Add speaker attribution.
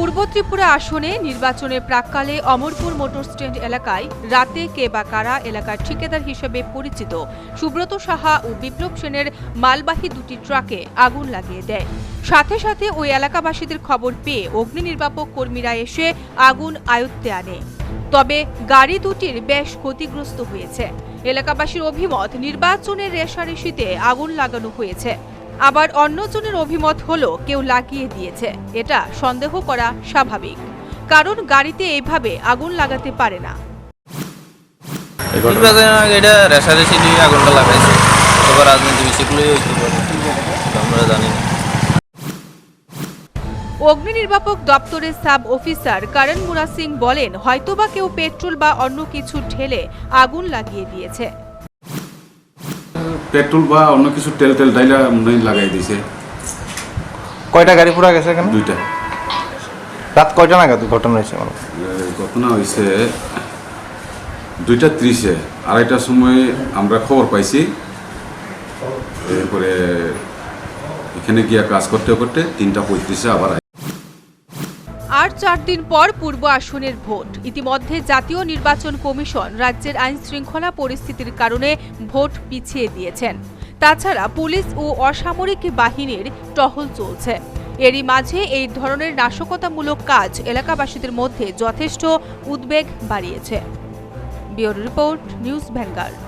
Speaker 1: পূর্ব ত্রিপুরা আসনে নির্বাচনের প্রাককালে অমরপুর মোটর স্ট্যান্ড এলাকায় রাতে কে বা কারা এলাকার ঠিকাদার হিসেবে পরিচিত? সুব্রত সাহা ও বিপ্লব সেনের মালবাহী দুটি ট্রাকে আগুন লাগিয়ে দেয়। সাথে সাথে ওই এলাকাবাসীদের খবর পেয়ে অগ্নি নির্বাপক কর্মীরা এসে আগুন আয়ত্তে আনে। তবে গাড়ি দুটির বেশ ক্ষতিগ্রস্ত হয়েছে। এলাকাবাসীর অভিমত, নির্বাচনের রেশারেশিতে আগুন লাগানো হয়েছে। আবার অন্যজনের অভিমত হলো কেউ লাগিয়ে দিয়েছে। এটা সন্দেহ করা স্বাভাবিক। কারণ গাড়িতে এইভাবে আগুন লাগাতে পারে না।
Speaker 2: এই ঘটনা
Speaker 3: নির্বাচনের আগে এটা রেশারেশি দিয়ে আগুনটা লাগাইছে। এবার রাজনীতি বিষয়গুলোই হইতে পারে। আমরা জানি না।
Speaker 1: অগ্নি নির্বাপক দপ্তরের সাব অফিসার কারণ মুরা সিং বলেন হয়তোবা কেউ পেট্রোল বা অন্য কিছু ঢেলে আগুন লাগিয়ে দিয়েছে।
Speaker 2: পেট্রোল বা অন্য কিছু তেল তেল ডাইলা মনে লাগাই দিছে।
Speaker 4: কয়টা গাড়ি পুরা গেছে এখানে?
Speaker 2: দুইটা।
Speaker 4: রাত কয়টা নাগাদ ঘটনা হয়েছে মানে?
Speaker 2: ঘটনা হয়েছে দুইটা ত্রিশে আড়াইটার সময় আমরা খবর পাইছি। এরপরে এখানে গিয়া কাজ করতে করতে তিনটা পঁয়ত্রিশে আবার
Speaker 1: আর চার দিন পর পূর্ব আসনের ভোট। ইতিমধ্যে জাতীয় নির্বাচন কমিশন রাজ্যের আইন শৃঙ্খলা পরিস্থিতির কারণে ভোট পিছিয়ে দিয়েছেন। তাছাড়া পুলিশ ও অসামরিক বাহিনীর টহল চলছে। এরই মাঝে এই ধরনের নাশকতামূলক কাজ এলাকাবাসীদের মধ্যে যথেষ্ট উদ্বেগ বাড়িয়েছে। Bureau report, news Vanguard.